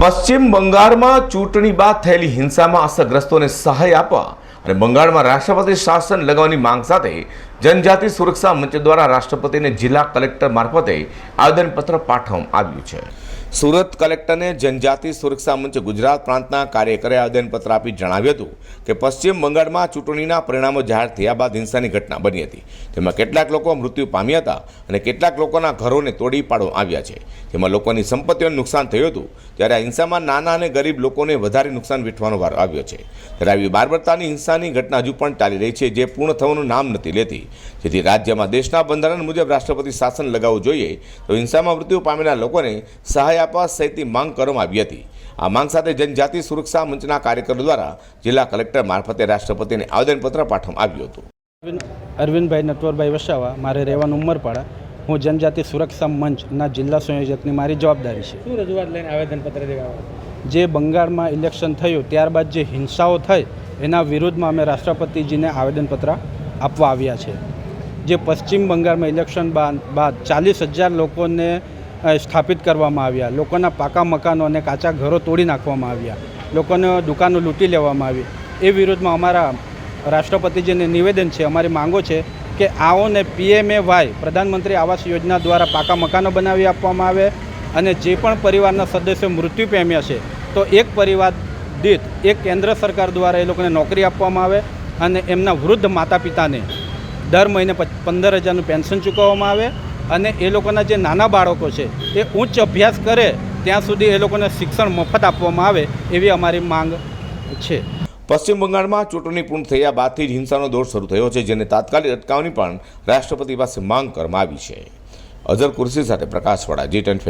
પશ્ચિમ બંગાળમાં ચૂંટણી બાદ થયેલી હિંસામાં અસરગ્રસ્તોને સહાય આપવા અને બંગાળમાં રાષ્ટ્રપતિ શાસન લગાવવાની માંગ સાથે જનજાતિ સુરક્ષા મંચ દ્વારા રાષ્ટ્રપતિને જિલ્લા કલેક્ટર મારફતે આવેદનપત્ર પાઠવવામાં આવ્યું છે. સુરત કલેક્ટરને જનજાતિ સુરક્ષા મંચ ગુજરાત પ્રાંતના કાર્યકરે આવેદનપત્ર આપી જણાવ્યું હતું કે પશ્ચિમ બંગાળમાં ચૂંટણીના પરિણામો જાહેર થયા બાદ હિંસાની ઘટના બની હતી. તેમાં કેટલાક લોકો મૃત્યુ પામ્યા હતા અને કેટલાક લોકોના ઘરોને તોડી પાડવામાં આવ્યા છે. જેમાં લોકોની સંપત્તિઓને નુકસાન થયું હતું ત્યારે આ હિંસામાં નાના અને ગરીબ લોકોને વધારે નુકસાન વેઠવાનો વારો આવ્યો છે. ત્યારે આવી બારબરતાની હિંસાની ઘટના હજુ પણ ચાલી રહી છે જે પૂર્ણ થવાનું નામ નથી લેતી. જેથી રાજ્યમાં દેશના બંધારણ મુજબ રાષ્ટ્રપતિ શાસન લગાવવું જોઈએ તો હિંસામાં મૃત્યુ પામેલા લોકોને સહાય આપવા સહિતની માંગ કરવામાં આવી હતી. આ માંગ સાથે જનજાતિ સુરક્ષા મંચના કાર્યકરો દ્વારા જિલ્લા કલેક્ટર મારફતે રાષ્ટ્રપતિને આવેદનપત્ર પાઠવવામાં આવ્યું હતું. અરવિંદ અરવિંદભાઈ નટવરભાઈ વસાવા મારે રહેવાનું ઉમરપાડા. હું જનજાતિ સુરક્ષા મંચના જિલ્લા સંયોજકની મારી જવાબદારી છે. શું રજૂઆત લઈને આવેદનપત્ર દેવા જે બંગાળમાં ઇલેક્શન થયું ત્યારબાદ જે હિંસાઓ થઈ એના વિરુદ્ધમાં અમે રાષ્ટ્રપતિજીને આવેદનપત્ર આપવા આવ્યા છે. જે પશ્ચિમ બંગાળમાં ઇલેક્શન બાદ બાદ ચાલીસ હજાર લોકોને સ્થાપિત કરવામાં આવ્યા. લોકોના પાકા મકાનો અને કાચા ઘરો તોડી નાખવામાં આવ્યા. લોકોને દુકાનો લૂંટી લેવામાં આવી. એ વિરુદ્ધમાં અમારા રાષ્ટ્રપતિજીને નિવેદન છે, અમારી માંગો છે કે આઓને પીએમએ વાય, પ્રધાનમંત્રી આવાસ યોજના દ્વારા પાકા મકાનો બનાવી આપવામાં આવે અને જે પણ પરિવારના સદસ્યો મૃત્યુ પામ્યા છે, તો એક પરિવાર દીઠ એક કેન્દ્ર સરકાર દ્વારા એ લોકોને નોકરી આપવામાં આવે અને એમના વૃદ્ધ માતા પિતાને દર મહિને પંદર હજારનું પેન્શન ચૂકવવામાં આવે અને એ લોકોના જે નાના બાળકો છે, એ ઉચ્ચ અભ્યાસ કરે, ત્યાં સુધી એ લોકોને શિક્ષણ મફત આપવામાં આવે એવી અમારી માંગ છે. પશ્ચિમ બંગાળમાં ચૂંટણી પૂર્ણ થયા બાદથી જ હિંસાનો દોર શરૂ થયો છે, જેને તાત્કાલિક અટકાવવાની પણ રાષ્ટ્રપતિ પાસે માંગ કરવામાં આવી છે. અઝર કુર્સી સાથે પ્રકાશવાળા જી ટેન